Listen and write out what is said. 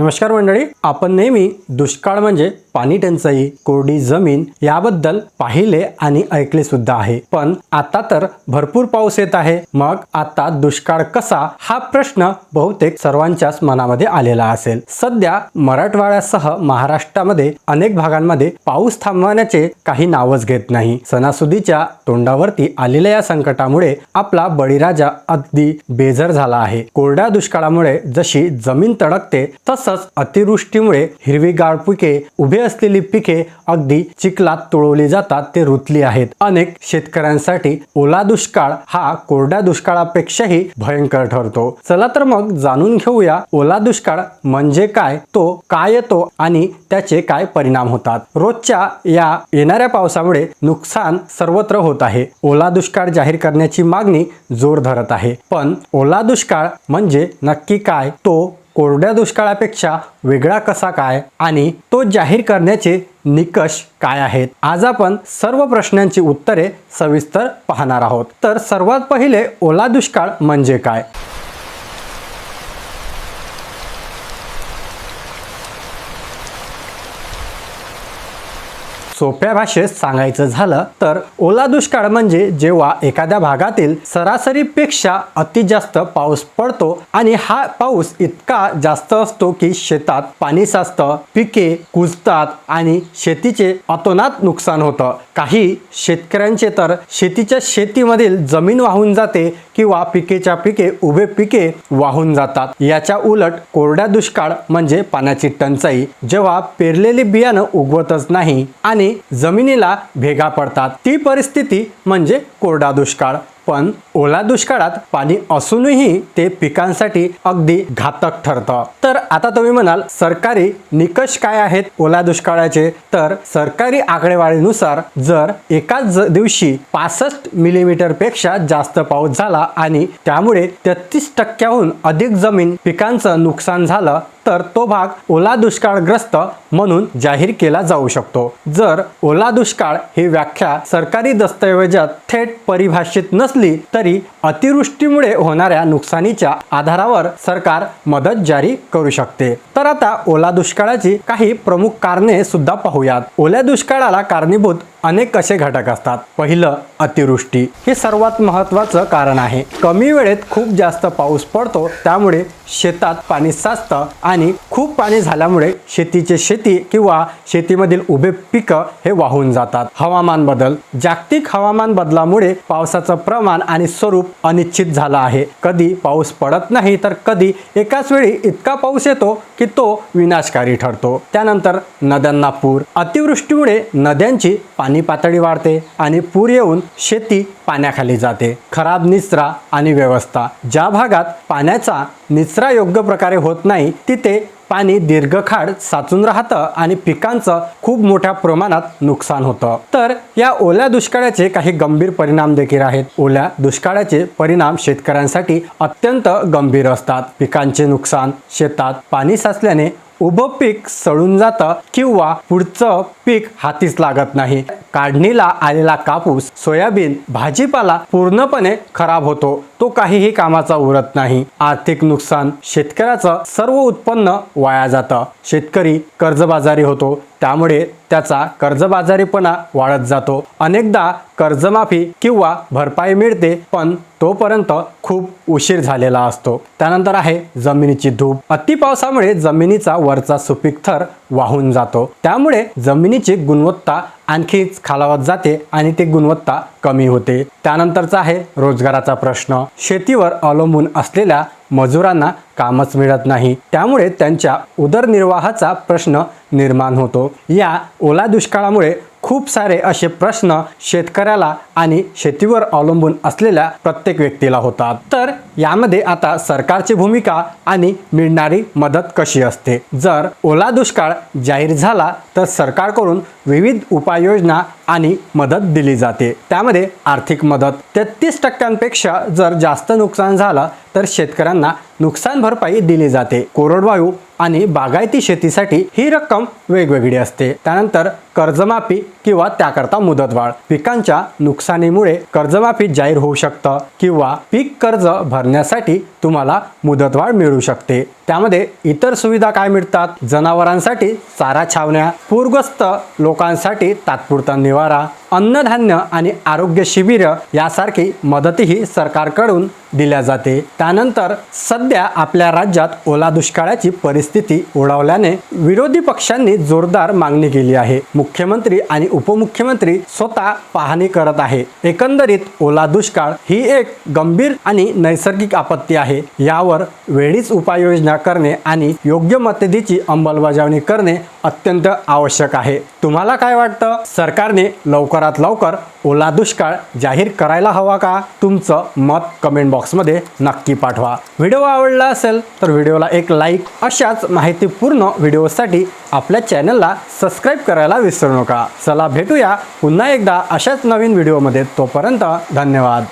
नमस्कार मंडळी आपण नेहमी दुष्काळ म्हणजे पाणी टंचाई कोरडी जमीन याबद्दल पाहिले आणि ऐकले सुद्धा आहे. पण आता तर भरपूर पाऊस येत आहे. मग आता दुष्काळ कसा? हा प्रश्न बहुतेक सर्वांच्याच मनामध्ये आलेला असेल. सध्या मराठवाड्यासह महाराष्ट्रामध्ये अनेक भागांमध्ये पाऊस थांबवण्याचे काही नावच घेत नाही. सणासुदीच्या तोंडावरती आलेल्या या संकटामुळे आपला बळीराजा अगदी बेजर झाला आहे. कोरड्या दुष्काळामुळे जशी जमीन तडकते तसंच अतिवृष्टीमुळे हिरवीगार पिके उभे असलेली पिके अगदी चिखलात तुळवली जातात ते रुतली आहेत. अनेक शेतकऱ्यांसाठी ओला दुष्काळ हा कोरड्या दुष्काळापेक्षाही भयंकर ठरतो. चला तर मग जाणून घेऊया ओला दुष्काळ म्हणजे काय तो काय येतो आणि त्याचे काय परिणाम होतात. रोजच्या या येणाऱ्या पावसामुळे नुकसान सर्वत्र होत आहे. ओला दुष्काळ जाहीर करण्याची मागणी जोर धरत आहे. पण ओला दुष्काळ म्हणजे नक्की काय तो कोरड्या दुष्काळापेक्षा वेगळा कसा काय आणि तो जाहीर करण्याचे निकष काय आहेत? आज आपण सर्व प्रश्नांची उत्तरे सविस्तर पाहणार आहोत. तर सर्वात पहिले ओला दुष्काळ म्हणजे काय? सोप्या भाषेत सांगायचं झालं तर ओला दुष्काळ म्हणजे जेव्हा एखाद्या भागातील सरासरीपेक्षा अति जास्त पाऊस पडतो आणि हा पाऊस इतका जास्त असतो की शेतात पाणी साचतं पिके कुजतात आणि शेतीचे अतोनात नुकसान होतं. काही शेतकऱ्यांचे तर शेतीच्या शेतीमधील जमीन वाहून जाते किंवा पिकेच्या पिके उभे पिके वाहून जातात. याच्या उलट कोरड्या दुष्काळ म्हणजे पाण्याची टंचाई जेव्हा पेरलेले बियाणं उगवतच नाही आणि जमिनीला भेगा पडतात. ती परिस्थिती म्हणजे कोरडा दुष्काळ. पण ओला दुष्काळात पाणी असूनही ते पिकांसाठी अगदी घातक ठरतं. तर आता तुम्ही म्हणाल सरकारी निकष काय आहेत ओला दुष्काळाचे? तर सरकारी आकडेवारीनुसार जर एकाच दिवशी पासष्ट मिलीमीटरपेक्षा जास्त पाऊस झाला आणि त्यामुळे तेहतीस टक्क्याहून अधिक जमीन पिकांचं नुकसान झालं तर तो भाग ओला दुष्काळग्रस्त म्हणून जाहीर केला जाऊ शकतो. जर ओला दुष्काळ ही व्याख्या सरकारी दस्तऐवजात थेट परिभाषित नसली तरी अतिवृष्टीमुळे होणाऱ्या नुकसानीच्या आधारावर सरकार मदत जारी करू शकते. तर आता ओला दुष्काळाची काही प्रमुख कारणे सुद्धा पाहूयात. ओल्या दुष्काळाला कारणीभूत अनेक असे घटक असतात? पहिलं अतिवृष्टी. हे सर्वात महत्त्वाचं कारण आहे. कमी वेळेत खूप जास्त पाऊस पडतो त्यामुळे शेतात पाणी साचतं आणि खूप पाणी झाल्यामुळे शेतीचे शेती किंवा शेतीमधील उभे पिकं हे वाहून जातात. हवामान बदल. जागतिक हवामान बदलामुळे पावसाचं प्रमाण आणि स्वरूप अनिश्चित झालं आहे. कधी पाऊस पडत नाही तर कधी एकाच वेळी इतका पाऊस येतो की तो विनाशकारी ठरतो. त्यानंतर नद्यांना पूर अतिवृष्टीमुळे नद्यांची पाणी पातळी वाढते आणि पूर येऊन शेती पाण्याखाली जाते. खराब निचरा आणि व्यवस्था. ज्या भागात पाण्याचा निचरा योग्य प्रकारे होत नाही तिथे पाणी दीर्घकाळ साचून राहतं आणि पिकांचं खूप मोठ्या प्रमाणात नुकसान होतं. तर या ओल्या दुष्काळाचे काही गंभीर परिणाम देखील आहेत. ओल्या दुष्काळाचे परिणाम शेतकऱ्यांसाठी अत्यंत गंभीर असतात. पिकांचे नुकसान शेतात पाणी साचल्याने उभं पीक सळून जातं किंवा पुढचं पीक हातीच लागत नाही. काढणीला आलेला कापूस सोयाबीन भाजीपाला पूर्णपणे खराब होतो. तो काहीही कामाचा उरत नाही. आर्थिक नुकसान शेतकऱ्याचं सर्व उत्पन्न वाया जातं. शेतकरी कर्जबाजारी होतो. त्यामुळे त्याचा कर्जबाजारीपणा वाढत जातो. अनेकदा कर्जमाफी किंवा भरपाई मिळते पण तोपर्यंत खूप उशीर झालेला असतो. त्यानंतर आहे जमिनीची धूप. अति पावसामुळे जमिनीचा वरचा सुपीक थर वाहून जातो. त्यामुळे जमिनीची गुणवत्ता आणखीच खालावत जाते आणि ते गुणवत्ता कमी होते. त्यानंतरचा आहे रोजगाराचा प्रश्न. शेतीवर अवलंबून असलेल्या मजुरांना कामच मिळत नाही. त्यामुळे त्यांच्या उदरनिर्वाहाचा प्रश्न निर्माण होतो. या ओला दुष्काळामुळे खूप सारे असे प्रश्न शेतकऱ्याला आणि शेतीवर अवलंबून असलेल्या प्रत्येक व्यक्तीला होतात. तर यामध्ये आता सरकारची भूमिका आणि मिळणारी मदत कशी असते? जर ओला दुष्काळ जाहीर झाला तर सरकारकडून विविध उपाययोजना आणि मदत दिली जाते. त्यामध्ये आर्थिक मदत तेहतीस टक्क्यांपेक्षा जर जास्त नुकसान झालं तर शेतकऱ्यांना नुकसान भरपाई दिली जाते. कोरडवायू आणि बागायती शेतीसाठी ही रक्कम वेगवेगळी असते. त्यानंतर कर्जमाफी किंवा त्याकरता मुदतवाढ. पिकांच्या नुकसानीमुळे कर्जमाफी जाहीर होऊ शकतं किंवा पीक कर्ज भरण्यासाठी तुम्हाला मुदतवाढ मिळू शकते. त्यामध्ये इतर सुविधा काय मिळतात? जनावरांसाठी चारा छावण्या पूरग्रस्त लोकांसाठी तात्पुरता निवारा Guará, अन्नधान्य आणि आरोग्य शिबिर यासारखी मदतही सरकारकडून दिल्या जाते. त्यानंतर सध्या आपल्या राज्यात ओला दुष्काळाची परिस्थिती ओढवल्याने विरोधी पक्षांनी जोरदार मागणी केली आहे. मुख्यमंत्री आणि उपमुख्यमंत्री स्वतः पाहणी करत आहे. एकंदरीत ओला दुष्काळ ही एक गंभीर आणि नैसर्गिक आपत्ती आहे. यावर वेळीच उपाययोजना करणे आणि योग्य मदतीची अंमलबजावणी करणे अत्यंत आवश्यक आहे. तुम्हाला काय वाटतं? सरकारने लवकर लवकरात लवकर ओला दुष्काळ जाहीर करायला हवा का? तुमचं मत कमेंट बॉक्समध्ये नक्की पाठवा. व्हिडिओ आवडला असेल तर व्हिडिओला एक लाईक अशाच माहितीपूर्ण व्हिडिओसाठी आपल्या चॅनलला सबस्क्राईब करायला विसरू नका. चला भेटूया पुन्हा एकदा अशाच नवीन व्हिडिओमध्ये. तोपर्यंत धन्यवाद.